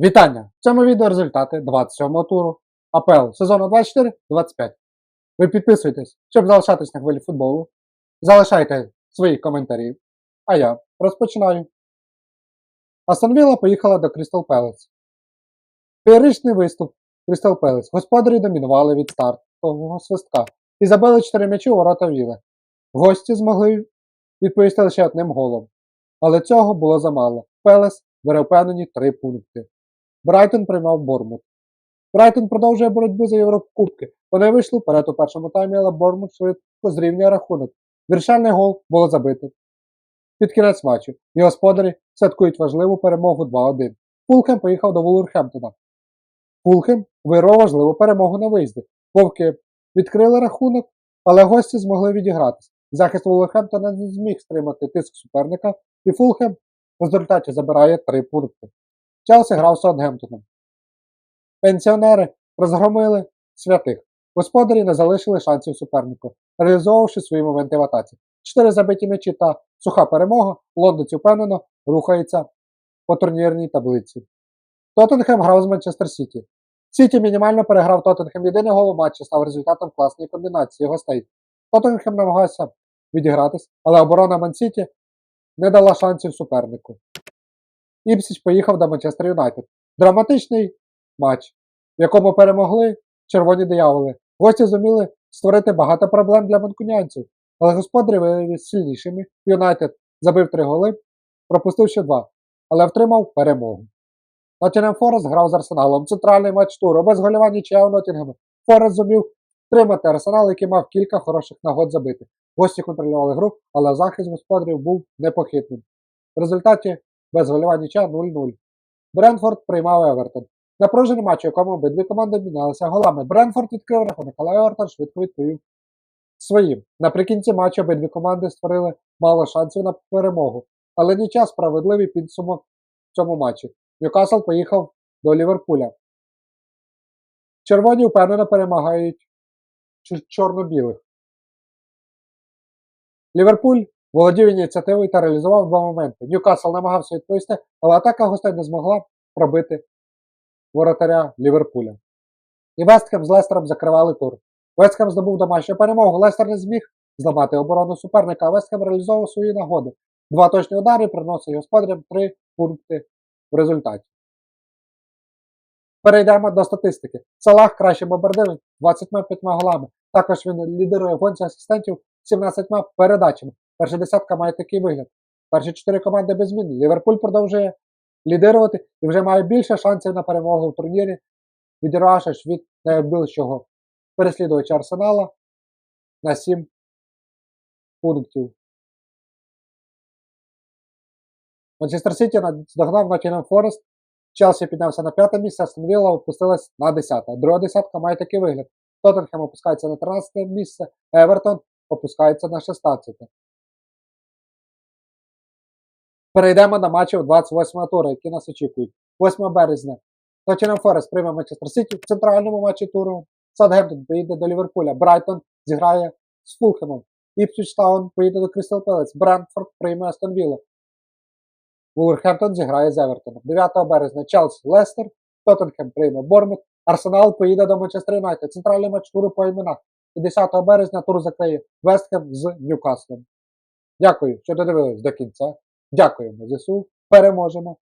Вітання! В цьому відео результати 27-го туру АПЛ сезону 24-25. Ви підписуйтесь, щоб залишатись на хвилі футболу. Залишайте свої коментарі. А я розпочинаю. Астон Вілла поїхала до Крістал Пелес. Феєричний виступ Крістал Пелес. Господарі домінували від стартового свистка і забили 4 м'ячі у ворота Віли. Гості змогли відповісти лише одним голом. Але цього було замало. Пелес бере впевнені 3 пункти. Брайтон приймав Бормут. Брайтон продовжує боротьбу за Єврокубки. Вони вийшли вперед у першому таймі, але Бормут швидко зрівнює рахунок. Вирішальний гол було забито. Під кінець матчу. І господарі святкують важливу перемогу 2-1. Фулхем поїхав до Вулверхемптона. Фулхем вирвав важливу перемогу на виїзді. Вовки відкрили рахунок, але гості змогли відігратися. Захист Вулверхемптона не зміг стримати тиск суперника, і Фулхем в результаті забирає 3 пункти. Челсі грав з Саутгемптоном. Пенсіонери розгромили святих. Господарі не залишили шансів супернику, реалізовувавши свої моменти в атаці. Чотири забиті м'ячі та суха перемога лондонці впевнено рухаються по турнірній таблиці. Тоттенхем грав з Манчестер Сіті. Сіті мінімально переграв Тоттенхем. Єдиний гол у матчі став результатом класної комбінації гостей. Тоттенхем намагався відігратись, але оборона Мансіті не дала шансів супернику. Іпсіч поїхав до Манчестер Юнайтед. Драматичний матч, в якому перемогли червоні дияволи. Гості зуміли створити багато проблем для манкунянців, але господарі виявилися сильнішими. Юнайтед забив три голи, пропустив ще два, але втримав перемогу. Ноттінгем Форест грав з Арсеналом. Центральний матч туру, без голювання нічия у Ноттінгема. Форест зумів втримати Арсенал, який мав кілька хороших нагод забити. Гості контролювали гру, але захист господарів був непохитним. В результаті без нічия 0-0. Бренфорд приймав Евертон. Напружений матч, у якому обидві команди мінялися голами. Бренфорд відкрив рахунок, але Евертон швидко відповів своїм. Наприкінці матчу обидві команди створили мало шансів на перемогу, але нічия справедливий підсумок в цьому матчі. Ньюкасл поїхав до Ліверпуля. Червоні впевнено перемагають чорно-білих. Ліверпуль володів ініціативою та реалізував два моменти. Ньюкасл намагався відповісти, але атака гостей не змогла пробити воротаря Ліверпуля. І Вестхем з Лестером закривали тур. Вестхем здобув домашню перемогу. Лестер не зміг зламати оборону суперника, а Вестхем реалізовував свої нагоди. Два точні удари приносить господарям три пункти в результаті. Перейдемо до статистики. Салах кращий бомбардир 25 голами. Також він лідирує гонці асистентів 17 передачами. Перша десятка має такий вигляд. Перші чотири команди без змін. Ліверпуль продовжує лідирувати і вже має більше шансів на перемогу в турнірі, відірвавшись від найбільшого переслідувача Арсенала на 7 пунктів. Манчестер Сіті наздогнав Ноттінгем Форест, Челсі піднявся на п'яте місце, Астон Вілла опустилась на десяте. Друга десятка має такий вигляд. Тоттенхем опускається на 13 місце, Евертон опускається на 16. Перейдемо до матчів 28-го туру, які нас очікують. 8 березня. Ноттінгем Форест прийме Манчестер Сіті в центральному матчі туру. Саутгемптон поїде до Ліверпуля. Брайтон зіграє з Фулхемом. Іпсвіч Таун поїде до Крістал Пелес. Брентфорд прийме Астон Вілла. Вулверхемптон зіграє з Евертоном. 9 березня Челсі Лестер, Тоттенхем прийме Бормут, Арсенал поїде до Манчестер Юнайтед. Центральний матч туру по іменах. І 10 березня тур закриє Вестхем з Ньюкаслом. Дякую, що додивились до кінця. Дякуємо ЗСУ. Переможемо.